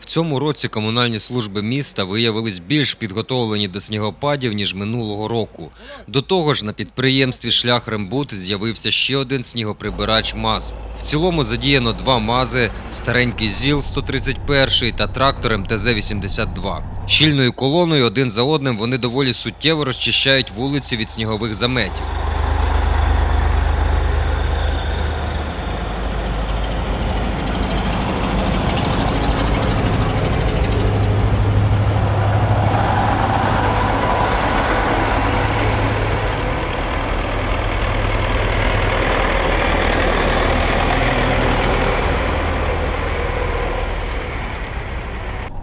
В цьому році комунальні служби міста виявились більш підготовлені до снігопадів, ніж минулого року. До того ж, на підприємстві Шлях Рембут з'явився ще один снігоприбирач МАЗ. В цілому задіяно два МАЗи, старенький ЗІЛ 131 та трактор МТЗ-82. Щільною колоною один за одним вони доволі суттєво розчищають вулиці від снігових заметів.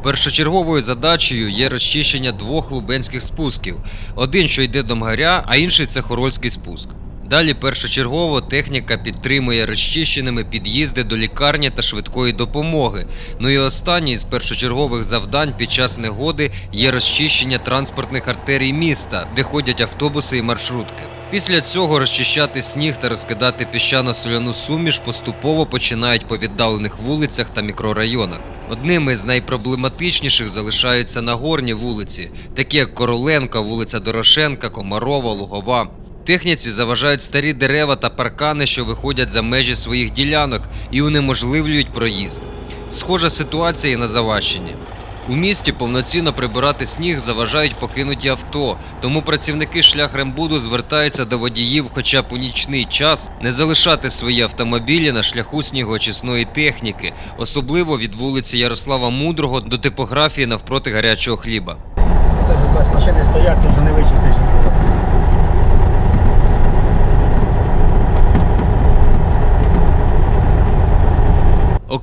Першочерговою задачею є розчищення двох лубенських спусків: один, що йде до Мгаря, а інший це Хорольський спуск. Далі першочергово техніка підтримує розчищеними під'їзди до лікарні та швидкої допомоги. Ну і останнє з першочергових завдань під час негоди є розчищення транспортних артерій міста, де ходять автобуси і маршрутки. Після цього розчищати сніг та розкидати піщано-соляну суміш поступово починають по віддалених вулицях та мікрорайонах. Одними з найпроблематичніших залишаються нагорні вулиці, такі як Короленка, вулиця Дорошенка, Комарова, Лугова. Техніці заважають старі дерева та паркани, що виходять за межі своїх ділянок і унеможливлюють проїзд. Схожа ситуація і на Заващині. У місті повноцінно прибирати сніг заважають покинуті авто, тому працівники шлях Рембуду звертаються до водіїв, хоча б у нічний час не залишати свої автомобілі на шляху снігоочисної техніки, особливо від вулиці Ярослава Мудрого до типографії навпроти гарячого хліба. Це ж машини стоять, то вже не вичистиш.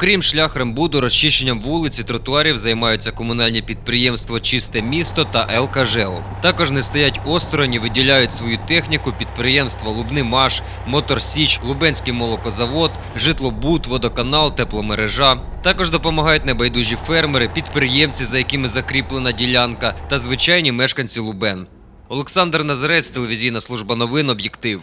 Окрім шлях Рембуду, розчищенням вулиць і тротуарів займаються комунальні підприємства Чисте місто та ЛКЖЕО. Також не стоять осторонь і виділяють свою техніку підприємства Лубнимаш, Моторсіч, Лубенський молокозавод, Житлобуд, Водоканал, Тепломережа. Також допомагають небайдужі фермери, підприємці, за якими закріплена ділянка, та звичайні мешканці Лубен. Олександр Назарець, телевізійна служба новин, об'єктив.